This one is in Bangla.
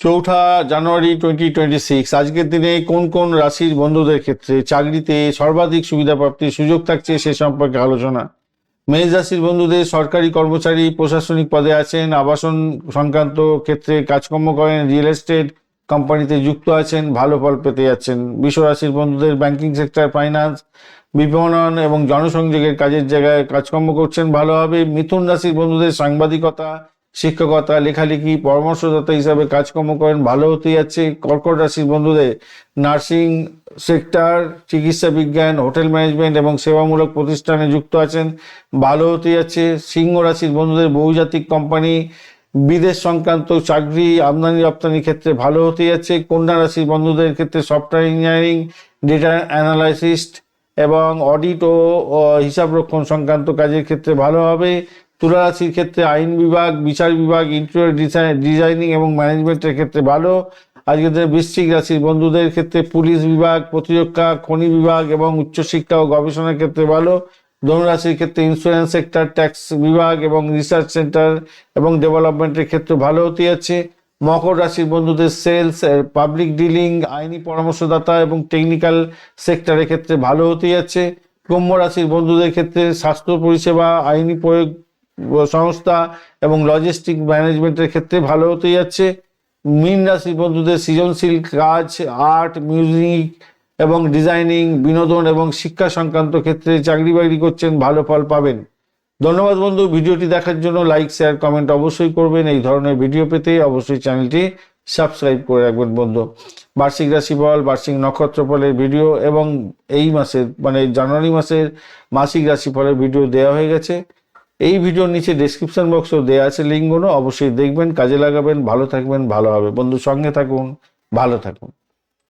চৌঠা জানুয়ারি টোয়েন্টি টোয়েন্টি সিক্স আজকের দিনে কোন কোন রাশির বন্ধুদের ক্ষেত্রে চাকরিতে সর্বাধিক সুবিধা প্রাপ্তির সুযোগ থাকছে সে সম্পর্কে আলোচনা। মেষ রাশির বন্ধুদের সরকারি কর্মচারী, প্রশাসনিক পদে আছেন, আবাসন সংক্রান্ত ক্ষেত্রে কাজকর্ম করেন, রিয়েল এস্টেট কোম্পানিতে যুক্ত আছেন, ভালো ফল পেতে যাচ্ছেন। বিশ্ব রাশির বন্ধুদের ব্যাংকিং সেক্টর ফাইন্যান্স বিপণন এবং জনসংযোগের কাজের জায়গায় কাজকর্ম করছেন ভালোভাবে মিথুন রাশির বন্ধুদের সাংবাদিকতা শিক্ষকতা, লেখালেখি, পরামর্শদাতা হিসাবে কাজকর্ম করেন, ভালো হতে যাচ্ছে। কর্কট রাশির বন্ধুদের নার্সিং সেক্টর, চিকিৎসা বিজ্ঞান, হোটেল ম্যানেজমেন্ট এবং সেবামূলক প্রতিষ্ঠানে যুক্ত আছেন। ভালো হতে যাচ্ছে। সিংহ রাশির বন্ধুদের বহুজাতিক কোম্পানি, বিদেশ সংক্রান্ত চাকরি, আমদানি রপ্তানির ক্ষেত্রে ভালো হতে যাচ্ছে। কন্যা রাশির বন্ধুদের ক্ষেত্রে সফটওয়্যার ইঞ্জিনিয়ারিং, ডেটা অ্যানালাইসিস্ট এবং অডিট ও হিসাবরক্ষণ সংক্রান্ত কাজের ক্ষেত্রে ভালো হবে। তুলা রাশির ক্ষেত্রে আইন বিভাগ, বিচার বিভাগ ইন্টেরিয়র ডিজাইন ডিজাইনিং এবং ম্যানেজমেন্টের ক্ষেত্রে ভালো। আজকের দিনে বৃশ্চিক রাশির বন্ধুদের ক্ষেত্রে পুলিশ বিভাগ, প্রতিরক্ষা, খনি বিভাগ এবং উচ্চশিক্ষা ও গবেষণার ক্ষেত্রে ভালো। ধনুরাশির ক্ষেত্রে ইন্স্যুরেন্স সেক্টর ট্যাক্স বিভাগ এবং রিসার্চ সেন্টার এবং ডেভেলপমেন্টের ক্ষেত্রে ভালো হতে যাচ্ছে। মকর রাশির বন্ধুদের সেলস পাবলিক ডিলিং আইনি পরামর্শদাতা এবং টেকনিক্যাল সেক্টরের ক্ষেত্রে ভালো হতে যাচ্ছে। কুম্ভ রাশির বন্ধুদের ক্ষেত্রে স্বাস্থ্য পরিষেবা, আইনি প্রয়োগ সংস্থা এবং লজিস্টিক ম্যানেজমেন্টের ক্ষেত্রে ভালো হতে যাচ্ছে। মীন রাশির বন্ধুদের সৃজনশীল কাজ আর্ট মিউজিক এবং ডিজাইনিং বিনোদন এবং শিক্ষা সংক্রান্ত ক্ষেত্রে চাকরি বাকরি করছেন, ভালো ফল পাবেন। ধন্যবাদ বন্ধু, ভিডিওটি দেখার জন্য লাইক শেয়ার কমেন্ট অবশ্যই করবেন। এই ধরনের ভিডিও পেতে অবশ্যই চ্যানেলটি সাবস্ক্রাইব করে রাখবেন বন্ধু। বার্ষিক রাশিফল, বার্ষিক নক্ষত্র ফলের ভিডিও এবং এই মাসের মানে জানুয়ারি মাসের মাসিক রাশিফলের ভিডিও দেওয়া হয়ে গেছে। এই ভিডিওর নিচে ডেসক্রিপশন বক্সও দেওয়া আছে লিঙ্কগুলো অবশ্যই দেখবেন, কাজে লাগাবেন, ভালো থাকবেন, ভালো হবে। বন্ধু, সঙ্গে থাকুন, ভালো থাকুন।